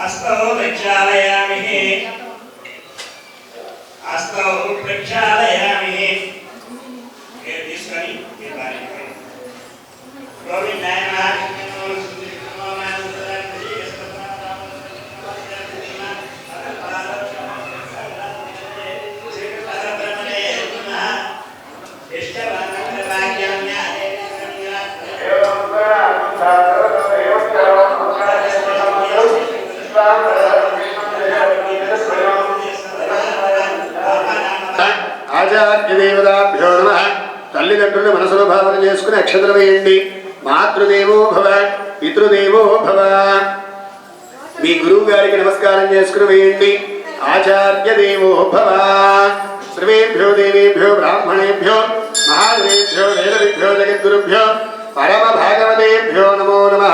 హస్తలో దక్షిణాల భావన చేసుకుని వేయండి మాతృదేవో భవ పితృదేవో భవ. మీ గురువు గారికి నమస్కారం చేసుకుని వేయండి. ఆచార్య దేవో భవ. సర్వేభ్యో దేవేభ్యో బ్రాహ్మణేభ్యో మహాదేవేభ్యో వేదవిభ్యో జగద్గురుభ్యో పరమ భాగవతేభ్యో నమో నమ.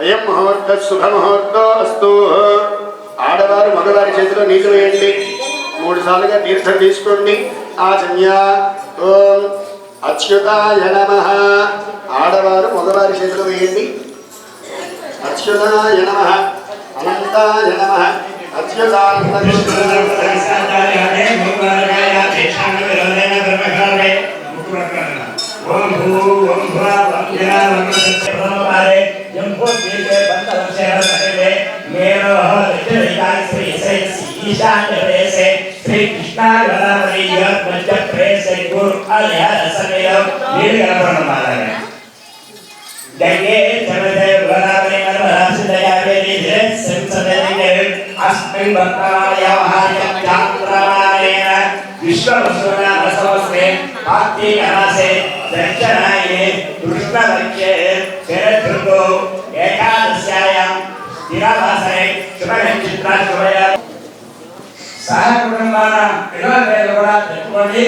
అయం ముహూర్త శుభముహూర్తో అస్తు. ఆడవారు మగవారి చేతిలో నీళ్ళు వేయండి. మూడు సార్లుగా తీర్థం తీసుకోండి. ఆచమ్య ఓం. అచ్యుతాయ నమ ఆడవారు మగవారి చేతిలో వేయండి అచ్యుతాయ నమ అనంతాయ నమ అచ్యుతానంద ఓం భూ ఓం భువ ఓం జన ఓం ప్రమారే యం దీర్ఘే బంధం మేరో శ్రీ సై ఈశాన్య ప్రదేశే ಗಂಗೆ ಚಮದೆ ವರಾಮನೆ ನರಹಸಿದಯಾವೇನಿ ಸಂಸದನಿಗೆ ಅಸ್ಮಿನ್ ಭಕ್ತಾಯ ವಹಾಯ ಚಾತ್ರಮಾನೇನ ವಿಶ್ವವಸುನ ರಸವಸ್ಮೆ ಆತ್ಮೀಯಹಾಸೆ ದರ್ಶನಾಯೇ ಕೃಷ್ಣವಕ್ಕೆ ಶರತೃಗೋ ಏಕಾದಶ್ಯಾಯ ದಿನವಾಸನೆ ಶುಭ ಚಿತ್ರ ಶುಭಯ సహ కుటుంబాన పిల్లలు కూడా చెప్పుకోండి.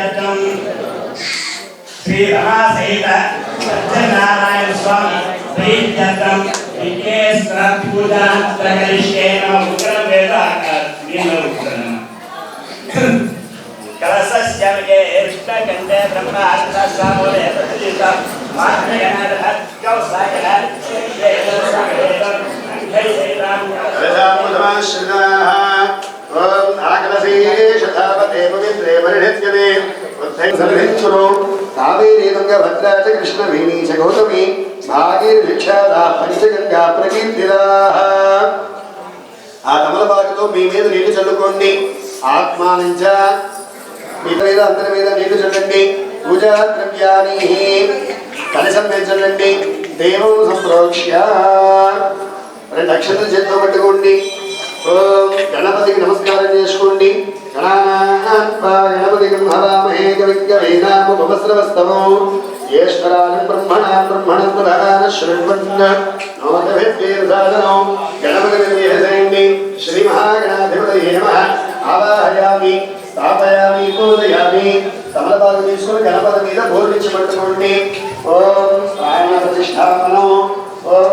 तत्म श्री महासहित सत्यनारायण स्वामी प्रीत्यर्थम विकेश्वर पूजा तकरीशे नाम उत्तर वेदा कर दिनो उत्तर कलशस्य मे इष्ट कंदे ब्रह्म आत्मा सामोले प्रतिष्ठा मात्र गणर हत प्रकरिष्येन उग्रं वेदाकात्मेन उग्रं ಕಳಸಸ್ಯಮಗೆ ಕೃಷ್ಣಕಂಡೆ हे ಆನಂದ ಸ್ವಾಮಿ ಮಾತನಾಡ ವ್ಯವಸಾಯ हा కౌసాయన ఓం ఆకలశీషధావతే పవిత్రే పరిణిత్యతే ఉద్ధైర్భిక్షురో చ గౌతమి. భాగీర్విఖ్యాతా పంచగంగా ప్రకీర్తిరా ఆ తమలపాకుతో మీ మీద నీళ్ళు చల్లుకోండి. ఆత్మానంచ. మీ మీద అందరి మీద నీళ్ళు చల్లండి. పూజా ద్రవ్యాన్ని కలశం మీద చల్లండి. దేవం సంప్రోక్ష్య. రెండు అక్షతలు చేతిలో పట్టుకోండి. ఓం గణపతికి నమస్కారం చేసుకోండి. గణానాత్మా గణపతికి హవామహే కవిజ్ఞవేనాముపస్రవస్తమో ఈశ్వరాన్ని బ్రహ్మణాం ప్రధాన శృణ్వన్న నోదభిర్సాధనో గణపతిని వేసేయండి శ్రీ మహాగణాధిపతయే నమ. ఆవాహయామి స్థాపయామి పూజయామి. తమలపాకు తీసుకుని గణపతి మీద బోర్లించి పట్టుకోండి. ఓం ప్రతిష్టాపనం. ఓం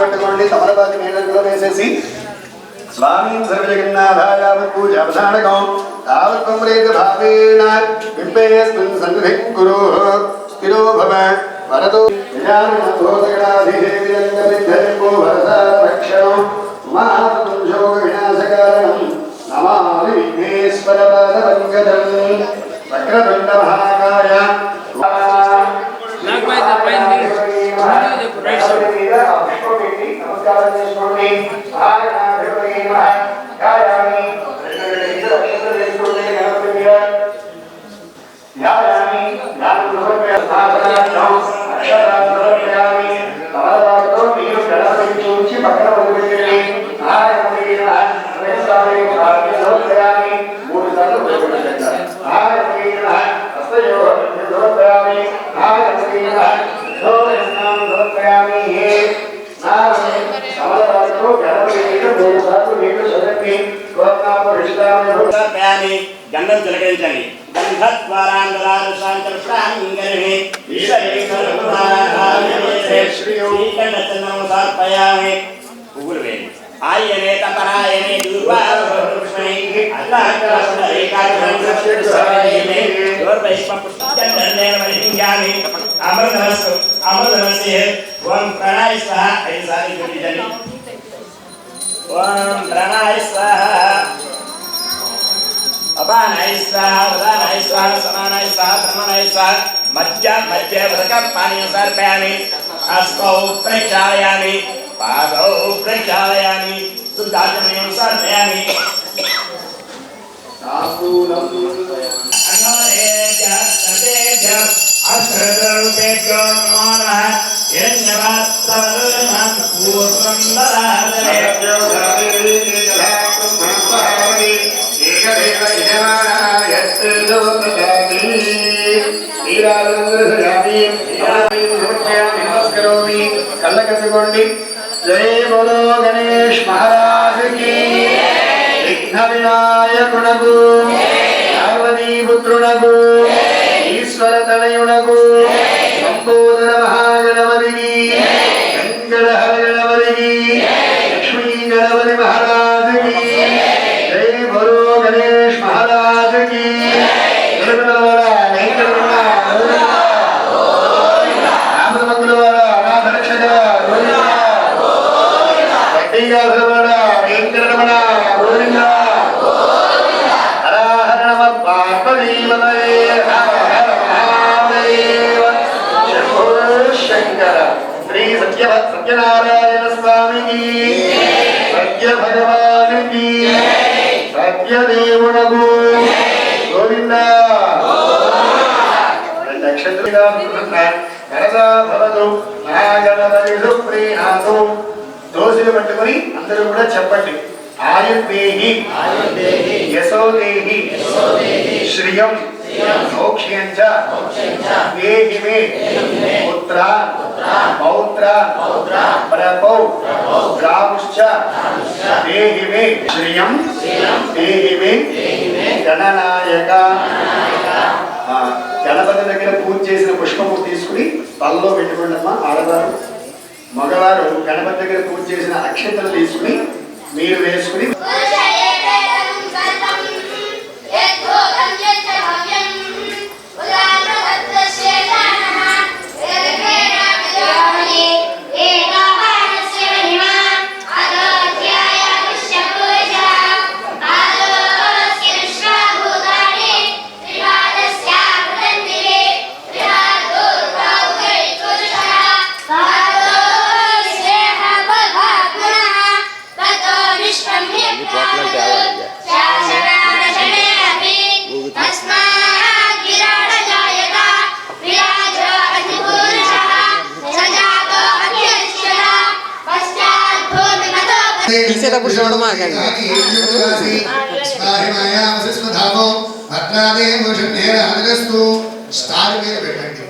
పట్టుకోండి తమలపాకు నీళ్ళలో వేసేసి స్వామీ సర్వజగన్నాథాయావత్ పూజావధానకం తావత్ కమ్రేత భావేన బింబేస్మిన్ సన్నిధిం కురు స్థిరో భవ వరదో విఘ్నేశ్వర పాదపంకజం प्राणाय स्वाहा ऐसे सारे जो भी जाने ओम प्राणाय स्वाहा अपानाय स्वाहा उदानाय स्वाहा समानाय स्वाहा धर्मनाय स्वाहा मज्जा मज्जा भरका पानी सर्पयामि हस्तौ प्रचालयामि पादौ प्रचालयामि शुद्धाचमयं सर्पयामि तापूलं अनुरेज सर्वेज अत्र रूपेभ्यो नमो नमः కళ్ళకట్టుకోండి జయ బోలో గణేష్ మహారాజుకి విఘ్న వినాయకునకు పార్వతీపుత్రునకు సత్యనారాయణ స్వామికి. సత్య భగవానికి సత్యదేవునకు గోవింద నక్షత్రిగా వరదా భవతు మహాగణపతి సుప్రీనాథు దోషులు పట్టుకొని అందరూ కూడా చెప్పండి. ఆయుర్దేహి యశోదేహి శ్రియం మోక్ష్యం చ దేహి మే పుత్ర పౌత్ర ప్రపౌ రాముశ్చ దేహి మే శ్రియం దేహి మే గణనాయక. గణపతి దగ్గర పూజ చేసిన పుష్పము తీసుకుని తలలో పెట్టుకోండి అమ్మా ఆడవారు మగవారు గణపతి దగ్గర పూజ చేసిన అక్షతలు తీసుకుని మీరు వేసుకుని తీసేటప్పుడు చూడమాకండి. స్టార్ మీద పెట్టండి.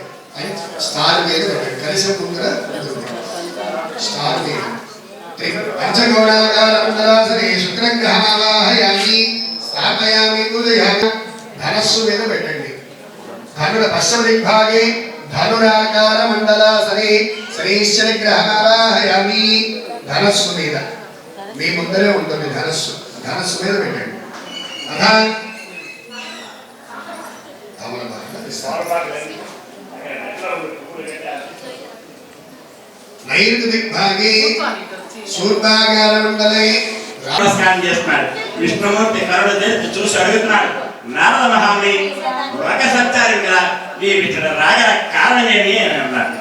స్టార్ మీద పెట్టండి. కలిసి ముందర. స్టార్ మీద పంచగౌడాకారే శుక్రగ్రహమావాహయామి స్థాపయామి ధనస్సు మీద పెట్టండి. ధనుల పశ్చిమ దిగ్భాగే ధనురాకార మండలాసనే గ్రహమావాహయామి ధనస్సు మీద. మీ ముందరే ఉంటుంది ధనస్సు. ధనస్సు మీద పెట్టండి. అథా తమలపాకులు ఇస్తారు. నైరుతి దిగ్భాగే శూర్పాకార మండలే నమస్కారం చేస్తున్నాడు. విష్ణుమూర్తి కరుడు చేసి చూసి అడుగుతున్నాడు. నారద మహాముని ఒక సత్యారిగా కదా ఈ ఇక్కడ రాగల కారణమేమి అని అన్నాడు.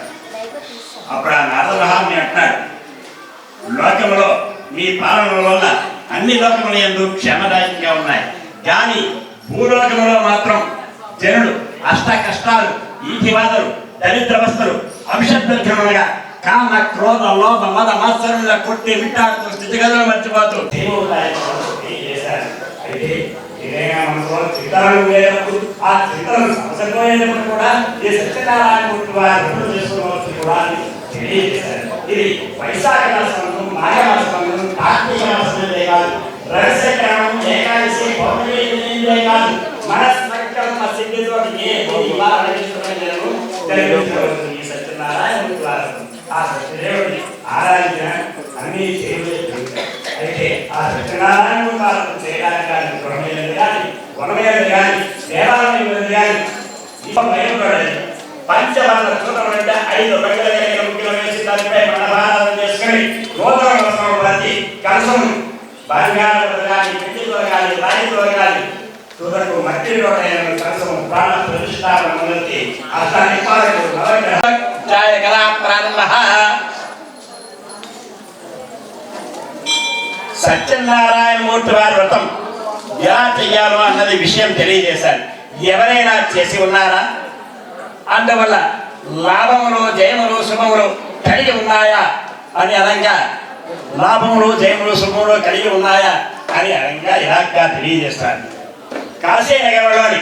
అప్పుడు ఆ నారద మహాముని అంటున్నాడు లోకంలో మీ పాలన వల్ల అన్ని లోకముల ఎందు క్షేమదాయకంగా ఉన్నాయి కానీ భూలోకములో మాత్రం జనులు అష్ట కష్టాలు ఈతివాదలు దరిద్రవస్థలు అభిషద్వలుగా కామ క్రోధ లోభ మద మత్సరుల కొట్టి విట్టాడుతూ స్థితిగతులు మర్చిపోతూ అయితే ఆ చిత్తాలను కూడా ఈ సత్యనారాయణ మూర్తి చేసుకోవచ్చు కూడా అని తెలియజేశారు ఇది వైశాఖ మాసంలో కార్తీక మాసంలో కాదు. రహస్య గ్రహణం ఏకాదశి పౌర్ణమి కాదు. మనస్మక కర్మ సిద్ధితోటి ఏ ఇవాళ జరుగు తెలియజేయవలసింది ఈ సత్యనారాయణ ద్వారం ఆ సత్యదేవుడిని ఆరాధించిన అన్ని చేయలేదు అయితే ఆ సత్యనారాయణ చేయడానికి కానీ గృహమేది కానీ వనమేది కానీ దేవాలయం కానీ పంచవర్ణ చూడడం అంటే ఐదు రంగుల కలిగిన ముఖ్యం వేసి దానిపై మనభారం చేసుకొని నూతన వస్త్రం ప్రతి కలసం బంగారం కానీ వెండితో కానీ రాయితో కానీ తుదకు మట్టిలో కలసం ప్రాణ ప్రతిష్టాపన మొదటి అష్టాని కళా ప్రారంభ సత్యనారాయణ మూర్తి వారి వ్రతం ఎలా చెయ్యాలో అన్నది విషయం తెలియజేశారు. ఎవరైనా చేసి ఉన్నారా? అందువల్ల లాభములు జయములు శుభములు కలిగి ఉన్నాయా అని అనగా లాభములు జయములు శుభములు కలిగి ఉన్నాయా అని అనగా ఇలాగా తెలియజేస్తాను కాశీ నగరంలోని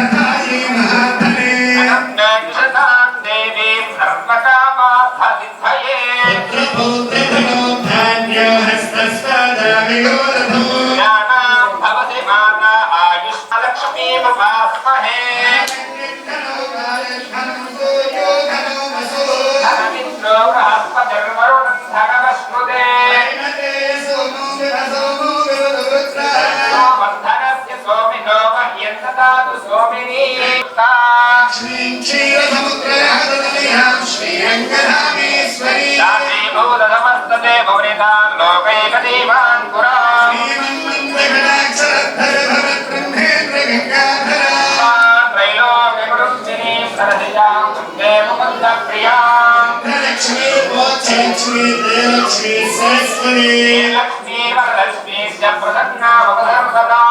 श्रीं क्षीरसमुद्रहृदनिहां श्रीरङ्गधामेश्वरी श्रीभूतनमस्तते भवनितां लोकैकदीवान् पुरा श्रीमन्मन्त्रगणाक्षरद्धर भवद्ब्रह्मेन्द्र गङ्गाधरा त्रैलोक्यगुरुचिनीं सरसिजां सुन्दे मुकुन्दप्रियां लक्ष्मी मोक्षलक्ष्मी देवलक्ष्मी सरस्वती लक्ष्मी वरलक्ष्मी च प्रसन्ना भवधर्मदा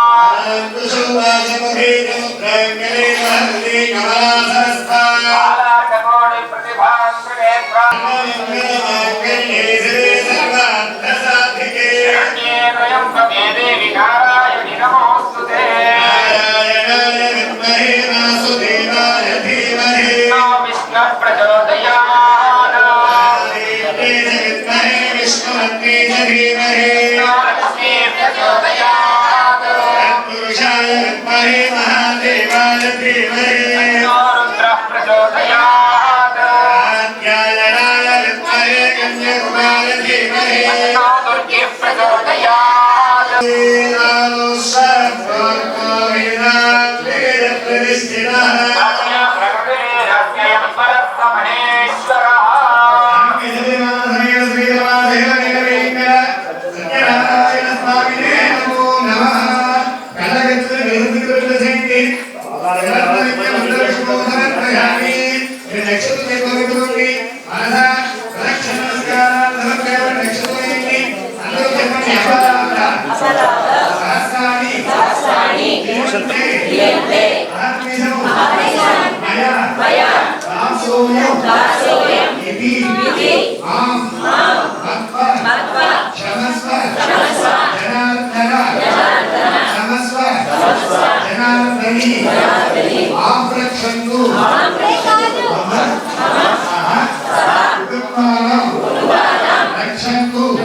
ఆప్రక్షందు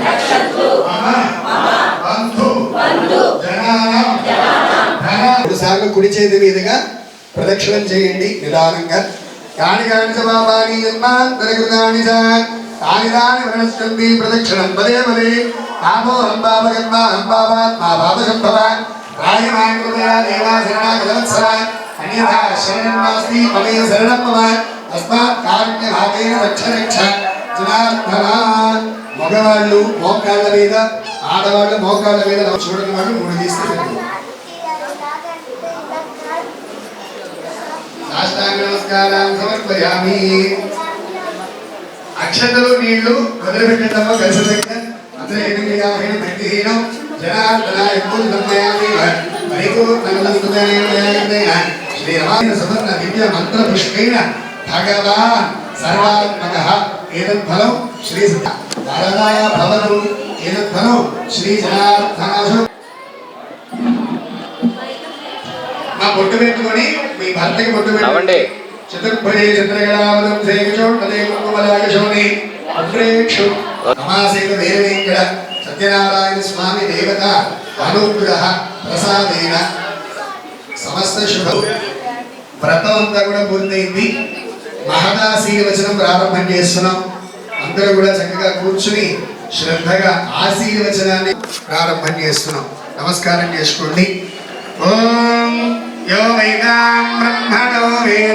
రక్షంతు. బంధు. మూడు సార్లు కుడి చేతి మీదుగా ప్రదక్షిణం చేయండి నిదానంగా. కాని కాని చ పాపాని జన్మాంతరకృతాని తాని తాని ప్రణశ్యంతి ప్రదక్షిణం. పదే పదే. పాపోహం పాపగన్వాహం పాపాత్మా పాపసంభవ రాయమాన్ కృపయా దేవా శరణాగతవత్సర అన్యథా శరణం నాస్తి మమే శరణం మమ తస్మాత్ కారుణ్య భాగేన రక్ష జనార్దన మగవాళ్ళు మోకాళ్ళ మీద ఆడవాళ్ళు మోకాళ్ళ మీద చూడని వాళ్ళు మూడు తీస్తే సాష్టాంగ నమస్కారం. సమర్పయామి అక్షతలు నీళ్ళు వదిలిపెట్టడంలో కలిసి దగ్గర అతను ఎనిమిది యాభై భక్తిహీనం జనార్దన ఎప్పుడు సమయాన్ని పరిపూర్ణ శ్రీ రమాయణ సువర్ణ దివ్య మంత్ర భగవాన్ సర్వాత్మకః ఏతద్ఫలం శ్రీ వరదాయ భవతు ఏతద్ఫలం శ్రీ జనార్దనాశు మా బొట్టు పెట్టుకొని మీ భర్తకి బొట్టు పెట్టుకోండి చతుర్భుజే దేవేంకట సత్యనారాయణ స్వామి దేవత అనుగ్రహ ప్రసాదేన. సమస్త శుభ వ్రతం అంతా కూడా పూర్తయింది. మహదాశీర్వచనం ప్రారంభం చేస్తున్నాం. అందరూ కూడా చక్కగా కూర్చుని శ్రద్ధగా ఆశీర్వచనాన్ని ప్రారంభం చేస్తున్నాం. నమస్కారం చేసుకోండి. ఓం యో వేదాం బ్రహ్మణో వేద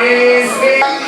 Vietnam.